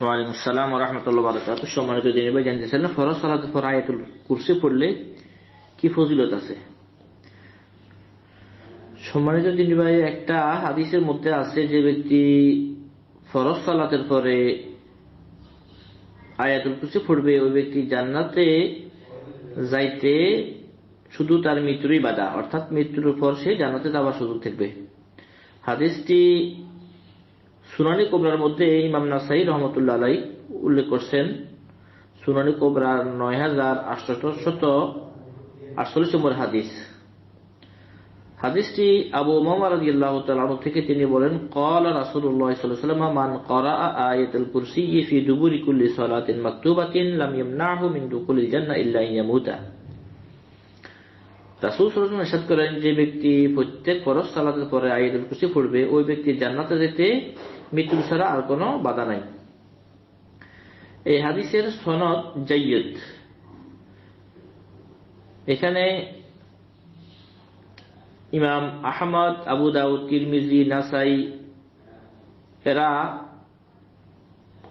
ওয়ালাইকুম আসসালাম সম্মানিত দিনী ভাই জানতেছিলেন ফরজ সালাতের পর আয়াতুল কুরসি পড়লে কি ফজিলত আছে? সম্মানিত ভাই, একটা হাদিসের মধ্যে আছে যে ব্যক্তি ফরজ সালাতের পরে আয়াতুল কুরসি পড়বে, ওই ব্যক্তি জান্নাতে যাইতে শুধু তার মৃত্যুরই বাধা অর্থাৎ মৃত্যুর পর সে জান্নাতে যাওয়ার সুযোগ থাকবে হাদিসটি সুনানি কোবরার মধ্যে ইমাম নাসাই রহমতুল্লাহ আলাই উল্লেখ করছেন, সুনানি কোবরার নয় হাজার আটশত আটচল্লিশ নম্বর হাদিস। হাদিসটি আবু মোহাম্মদ রাদিয়াল্লাহু তাআলা থেকে তিনি বলেন মান ক্বারাআ আয়াতুল কুরসি ফি দুবুরি কুল্লি সালাতিন আলাইহি করেন যে ব্যক্তি প্রত্যেক সালাতের পরে ওই ব্যক্তি জান্নাতে যেতে মৃত্যু ছাড়া আর কোনো বাধা নাই। এই হাদিসের সনদ এখানে ইমাম আহমদ, আবু দাউদ, তিরমিজি, নাসাই, এরা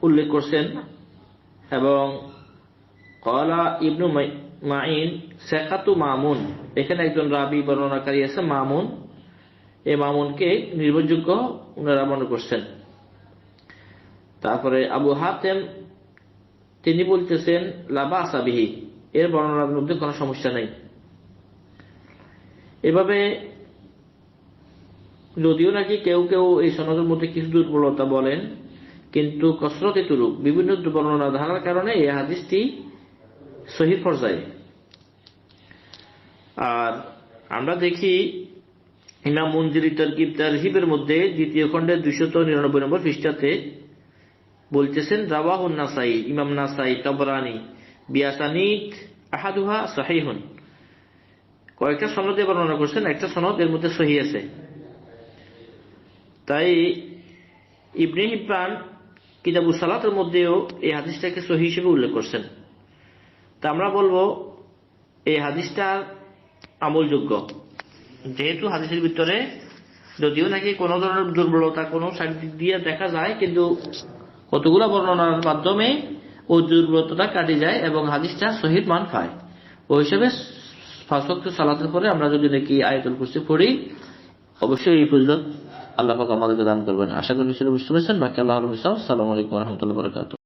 উল্লেখ করছেন এবং কলা ইবনু মাইন মামুন এখানে একজন রাবি বর্ণনাকারী আছে, মামুন। এই মামুনকে নির্ভরযোগ্য মনে করছেন। তারপরে আবু হাতেম, তিনি বলতেছেন লাবা আসাবিহি এর বর্ণনার মধ্যে কোনো সমস্যা নেই। এভাবে যদিও নাকি কেউ কেউ এই সনদের মধ্যে কিছু দুর্বলতা বলেন, কিন্তু কসরতে তুলুক বিভিন্ন বর্ণনা ধারার কারণে এই হাদিসটি সহি পর্যায়ে। আর আমরা দেখি ইমাম মঞ্জুরি তরকিব তারহিবের মধ্যে দ্বিতীয় খণ্ডের দুইশত নিরানব্বই নম্বর পৃষ্ঠাতে বলতেছেন, রাওয়াহুন নাসাই, ইমাম নাসাই, তবরানি বিয়াসানিক আহাদুহা সাহিহুন। কয়েকটা সনদে বর্ণনা করছেন, একটা সনদ এর মধ্যে সহি আছে। তাই ইবনে হিব্বান কিতাবু সালাতের মধ্যেও এই হাদিসটাকে সহি হিসেবে উল্লেখ করছেন। তা আমরা বলব, এই হাদিসটা আমলযোগ্য। যেহেতু হাদিসের ভিতরে যদিও নাকি কোনো ধরনের দুর্বলতা, কোনো সাইড দিয়ে দেখা যায়, কিন্তু কতগুলো বর্ণনার মাধ্যমে ওই দুর্বলতাটা কাটে যায় এবং হাদিসটা শহীদ মান পায়। ওই হিসেবে ফাঁসক্ত সালাতের পরে আমরা যদি নাকি আয়তল কুস্তি পড়ি, অবশ্যই এই ফজলত আল্লাহ আমাদেরকে দান করবেন। আশা করি বুঝতে পেরেছেন। বাকি আল্লাহ সালাম আলাইকুম রহমতুল্লাহ বরকাত